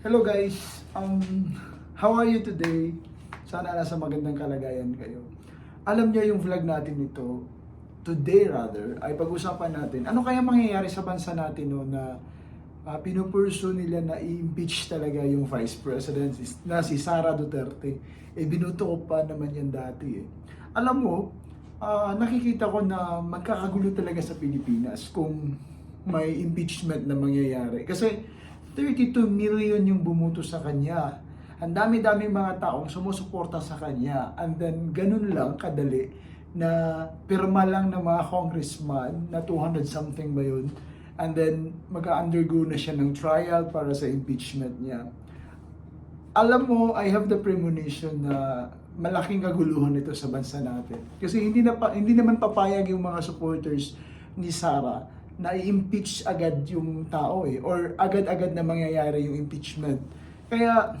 Hello guys, um, how are you today? Sana nasa magandang kalagayan kayo. Alam niyo yung vlog natin ito, today rather, ay pag-usapan natin, ano kaya mangyayari sa bansa natin no, na uh, pinupurso nila na i-impeach talaga yung Vice President na si Sara Duterte. Eh, binuto pa naman yan dati eh. Alam mo, ah, nakikita ko na magkakagulo talaga sa Pilipinas kung may impeachment na mangyayari. Kasi 32 million yung bumuto sa kanya. Ang dami-dami mga taong sumusuporta sa kanya. And then, ganun lang kadali na pirma lang ng mga congressman na 200 something ba yun. And then, mag-undergo na siya ng trial para sa impeachment niya. Alam mo, I have the premonition na malaking kaguluhan ito sa bansa natin. Kasi hindi na pa, hindi naman papayag yung mga supporters ni Sara na i-impeach agad yung tao eh or agad-agad na mangyayari yung impeachment. Kaya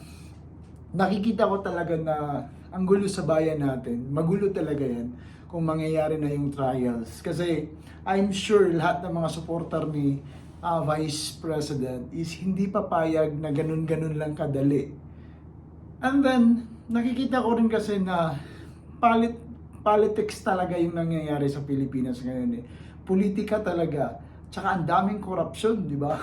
nakikita ko talaga na ang gulo sa bayan natin, magulo talaga yan kung mangyayari na yung trials. Kasi I'm sure lahat ng mga supporter ni ah, Vice President is hindi papayag na ganun-ganun lang kadali. And then, nakikita ko rin kasi na palit, politics talaga yung nangyayari sa Pilipinas ngayon eh. Politika talaga. Tsaka ang daming corruption, di ba?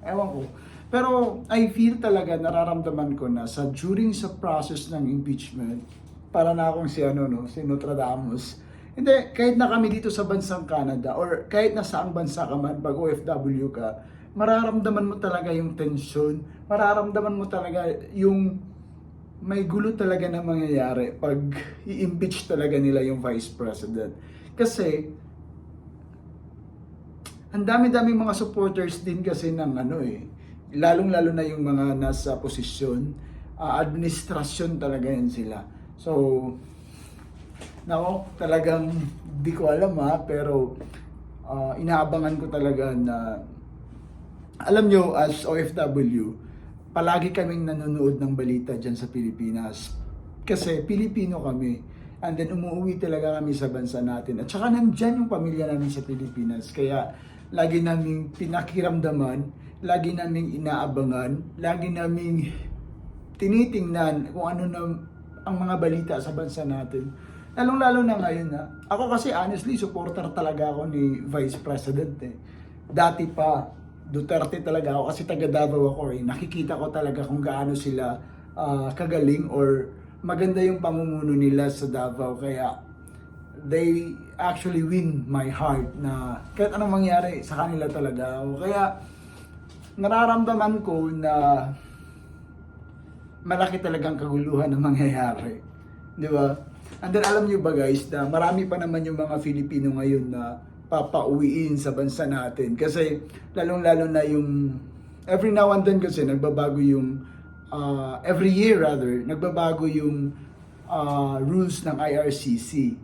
Ewan ko. Pero I feel talaga, nararamdaman ko na sa during sa process ng impeachment, para na akong si ano no, si Nostradamus. Hindi, kahit na kami dito sa bansang Canada or kahit na saang bansa ka man, pag OFW ka, mararamdaman mo talaga yung tension, mararamdaman mo talaga yung may gulo talaga na mangyayari pag i-impeach talaga nila yung vice president. Kasi, ang dami-dami mga supporters din kasi ng ano eh, lalong-lalo na yung mga nasa posisyon, ah, administrasyon talaga yan sila. So, nako, talagang di ko alam ha, pero ah, inaabangan ko talaga na, alam nyo, as OFW, palagi kaming nanonood ng balita dyan sa Pilipinas. Kasi Pilipino kami. And then umuwi talaga kami sa bansa natin. At saka nandyan yung pamilya namin sa Pilipinas. Kaya lagi naming pinakiramdaman, lagi naming inaabangan, lagi naming tinitingnan kung ano na ang mga balita sa bansa natin. Lalong-lalo na ngayon na. Ako kasi honestly, supporter talaga ako ni Vice President eh. Dati pa, Duterte talaga ako kasi taga Davao ako eh. Nakikita ko talaga kung gaano sila ah, kagaling or maganda yung pamumuno nila sa Davao. Kaya they actually win my heart na kahit anong mangyari sa kanila talaga ako. Kaya nararamdaman ko na malaki talagang kaguluhan na mangyayari. Di ba? And then alam niyo ba guys na marami pa naman yung mga Filipino ngayon na papauwiin sa bansa natin. Kasi lalong-lalo na yung every now and then kasi nagbabago yung uh, every year rather, nagbabago yung uh, rules ng IRCC.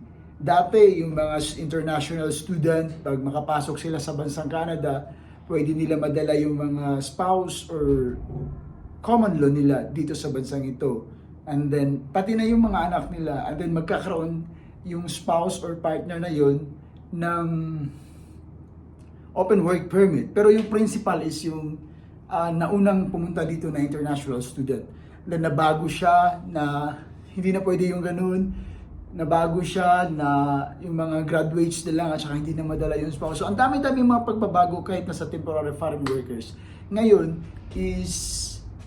Dati yung mga international student, pag makapasok sila sa bansang Canada, pwede nila madala yung mga spouse or common law nila dito sa bansang ito. And then, pati na yung mga anak nila. And then, magkakaroon yung spouse or partner na yon ng open work permit. Pero yung principal is yung ah, naunang pumunta dito na international student. Na nabago siya na hindi na pwede yung ganun. Nabago siya na yung mga graduates na lang at saka hindi na madala yung spouse. So ang dami-dami mga pagbabago kahit na sa temporary foreign workers. Ngayon is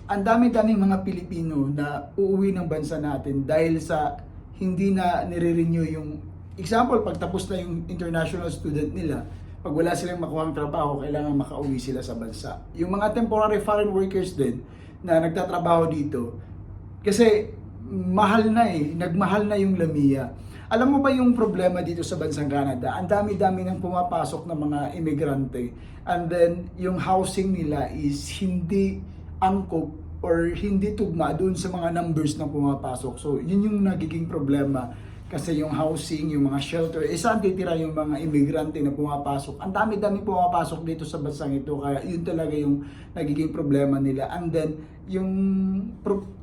ang dami-dami mga Pilipino na uuwi ng bansa natin dahil sa hindi na nire-renew yung example pag tapos na yung international student nila pag wala silang makuhang trabaho kailangan makauwi sila sa bansa yung mga temporary foreign workers din na nagtatrabaho dito kasi mahal na eh nagmahal na yung lamia alam mo ba yung problema dito sa bansang Canada? Ang dami-dami nang pumapasok ng mga imigrante. And then, yung housing nila is hindi angkop or hindi tugma doon sa mga numbers na pumapasok. So, yun yung nagiging problema. Kasi yung housing, yung mga shelter, eh saan titira yung mga imigrante na pumapasok? Ang dami-dami pumapasok dito sa bansang ito. Kaya yun talaga yung nagiging problema nila. And then, yung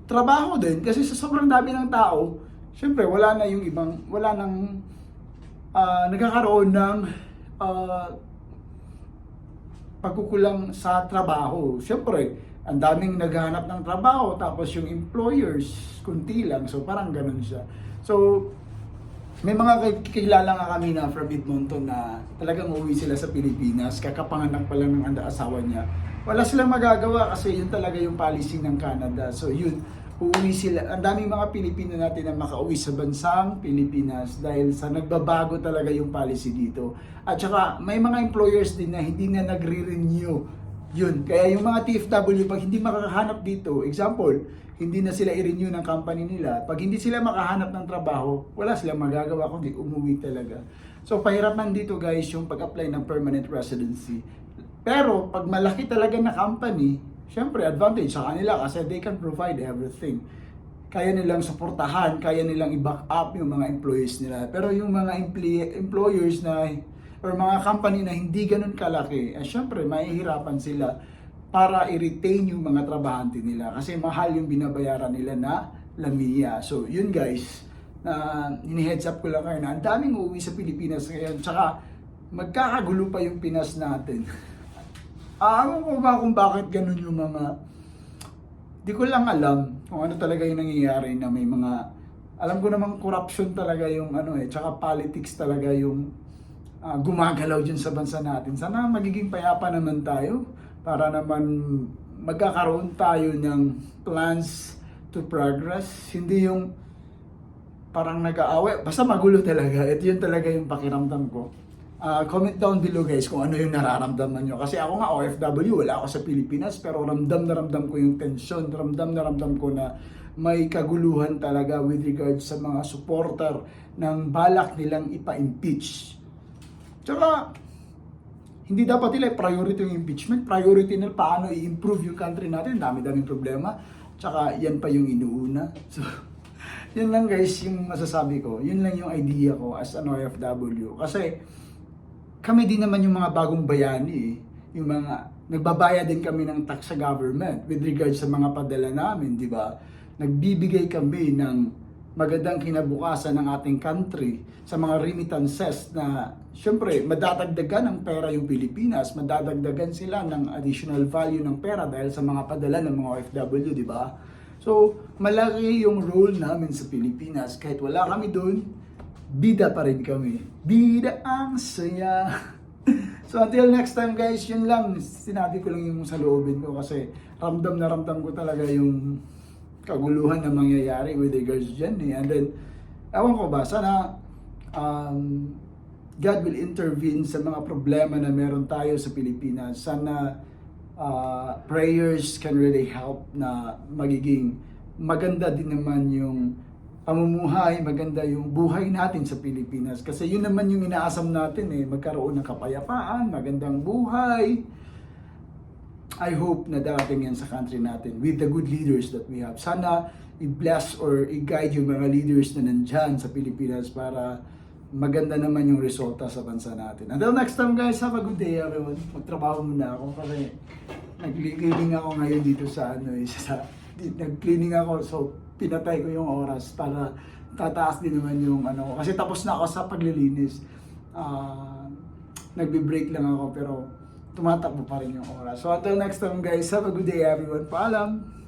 trabaho din, kasi sa sobrang dami ng tao, syempre wala na yung ibang, wala nang ah, nagkakaroon ng ah, pagkukulang sa trabaho. Siyempre, ang daming naghahanap ng trabaho, tapos yung employers, kunti lang. So, parang ganun siya. So, may mga kilala nga kami na from Edmonton na talagang uuwi sila sa Pilipinas, kakapanganak pa lang ng anda asawa niya. Wala silang magagawa kasi yun talaga yung policy ng Canada. So yun, uuwi sila. Ang daming mga Pilipino natin na makauwi sa bansang Pilipinas dahil sa nagbabago talaga yung policy dito. At saka may mga employers din na hindi na nagre-renew yun. Kaya yung mga TFW, pag hindi makakahanap dito, example, hindi na sila i-renew ng company nila, pag hindi sila makahanap ng trabaho, wala silang magagawa kundi umuwi talaga. So, pahirapan dito guys yung pag-apply ng permanent residency. Pero, pag malaki talaga na company, syempre, advantage sa kanila kasi they can provide everything. Kaya nilang suportahan, kaya nilang i-back up yung mga employees nila. Pero yung mga employ- employers na or mga company na hindi ganun kalaki, eh, syempre, mahihirapan sila para i-retain yung mga trabahante nila kasi mahal yung binabayaran nila na lamia. So, yun guys, na ini-heads up ko lang kayo na ang daming uuwi sa Pilipinas ngayon. Tsaka, magkakagulo pa yung Pinas natin. Alam ko ba kung bakit ganun yung mga... Di ko lang alam kung ano talaga yung nangyayari na may mga... Alam ko namang corruption talaga yung ano eh, tsaka politics talaga yung ah, gumagalaw dyan sa bansa natin. Sana magiging payapa naman tayo para naman magkakaroon tayo ng plans to progress. Hindi yung parang nag-aaway. Basta magulo talaga. Ito yun talaga yung pakiramdam ko. Ah, comment down below guys kung ano yung nararamdaman nyo. Kasi ako nga OFW, wala ako sa Pilipinas, pero ramdam na ramdam ko yung tension, ramdam na ramdam ko na may kaguluhan talaga with regards sa mga supporter ng balak nilang ipa-impeach. Tsaka, hindi dapat nila priority yung impeachment. Priority nila paano i-improve yung country natin. Dami-daming problema. Tsaka, yan pa yung inuuna. So, yun lang guys yung masasabi ko. Yun lang yung idea ko as an OFW. Kasi, kami din naman yung mga bagong bayani eh. Yung mga, nagbabayad din kami ng tax sa government with regards sa mga padala namin, di ba? Nagbibigay kami ng magandang kinabukasan ng ating country sa mga remittances na syempre madadagdagan ng pera yung Pilipinas, madadagdagan sila ng additional value ng pera dahil sa mga padala ng mga OFW, di ba? So, malaki yung role namin sa Pilipinas. Kahit wala kami doon, bida pa rin kami. Bida ang saya. so until next time guys, yun lang. Sinabi ko lang yung sa loobin ko kasi ramdam na ramdam ko talaga yung kaguluhan na mangyayari with regards dyan eh. And then, ewan ko ba, sana um, God will intervene sa mga problema na meron tayo sa Pilipinas. Sana uh, prayers can really help na magiging maganda din naman yung pamumuhay, maganda yung buhay natin sa Pilipinas. Kasi yun naman yung inaasam natin eh, magkaroon ng kapayapaan, magandang buhay. I hope na darating yan sa country natin with the good leaders that we have. Sana i-bless or i-guide yung mga leaders na nandyan sa Pilipinas para maganda naman yung resulta sa bansa natin. Until next time guys, have a good day everyone. Magtrabaho muna ako kasi nag-cleaning ako ngayon dito sa ano eh, sa nag-cleaning ako so pinatay ko yung oras para tataas din naman yung ano kasi tapos na ako sa paglilinis. Ah, nagbe-break lang ako pero tumatakbo pa rin yung oras. So until next time guys, have a good day everyone. Paalam!